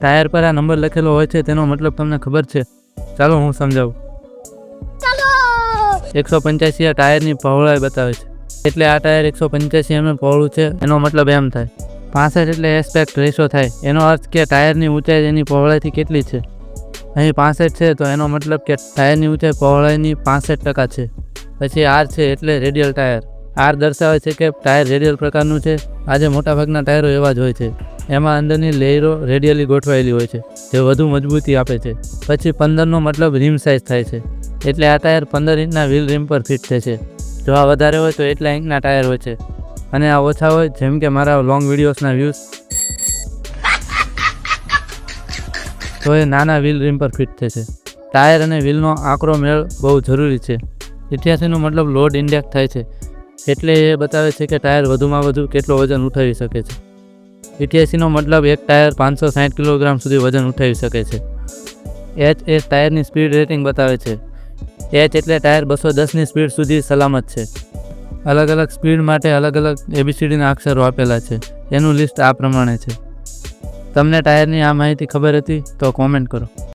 Tyre પર આ number લખેલો હોય છે તેનો મતલબ તમને ખબર છે. ચાલો હું સમજાવું. એકસો પંચ્યાસી આ ટાયરની પહોળાઈ બતાવે છે. એટલે આ ટાયર એકસો પંચ્યાસી એમએમ પહોળું છે એનો મતલબ એમ થાય. પાસઠ એટલે એસ્પેક્ટ રેશો થાય. એનો અર્થ કે ટાયરની ઊંચાઈ એની પહોળાઈથી કેટલી છે? અહીં પાસઠ છે તો એનો મતલબ કે ટાયરની ઊંચાઈ પહોળાઈની પાસઠ ટકા છે. પછી આર છે એટલે રેડિયલ ટાયર. આર દર્શાવે છે કે ટાયર રેડિયલ પ્રકારનું છે. આજે મોટાભાગના ટાયરો એવા જ હોય છે. એમાં અંદરની લેયરો રેડિયલી ગોઠવાયેલી હોય છે, જે વધુ મજબૂતી આપે છે. પછી પંદરનો મતલબ રીમ સાઇઝ થાય છે, એટલે આ ટાયર પંદર ઇંચના વ્હીલ રીમ પર ફિટ થશે. જો આ વધારે હોય તો એટલા ઇંચના ટાયર હોય છે. અને આ ઓછા હોય, જેમ કે મારા લોંગ વિડીયોઝના વ્યૂઝ. તો એ નાના વ્હીલ રીમ પર ફિટ થશે. ટાયર અને વ્હીલનો આકરો મેળ બહુ જરૂરી છે. ઇઠ્યાસીનો મતલબ લોડ ઇન્ડેક્સ થાય છે. એટલે એ બતાવે છે કે ટાયર વધુમાં વધુ કેટલો વજન ઉઠાવી શકે છે. ઇઠ્યાસીનો મતલબ એક ટાયર પાંચસો સાઠ કિલોગ્રામ સુધી વજન ઉઠાવી શકે છે. એચ એ ટાયરની સ્પીડ રેટિંગ બતાવે છે. એચ એટલે ટાયર બસો દસની સ્પીડ સુધી સલામત છે. અલગ અલગ સ્પીડ માટે અલગ અલગ એબીસીડીના અક્ષરો આપેલા છે. એનું લિસ્ટ આ પ્રમાણે છે. તમને ટાયરની આ માહિતી ખબર હતી તો કોમેન્ટ કરો.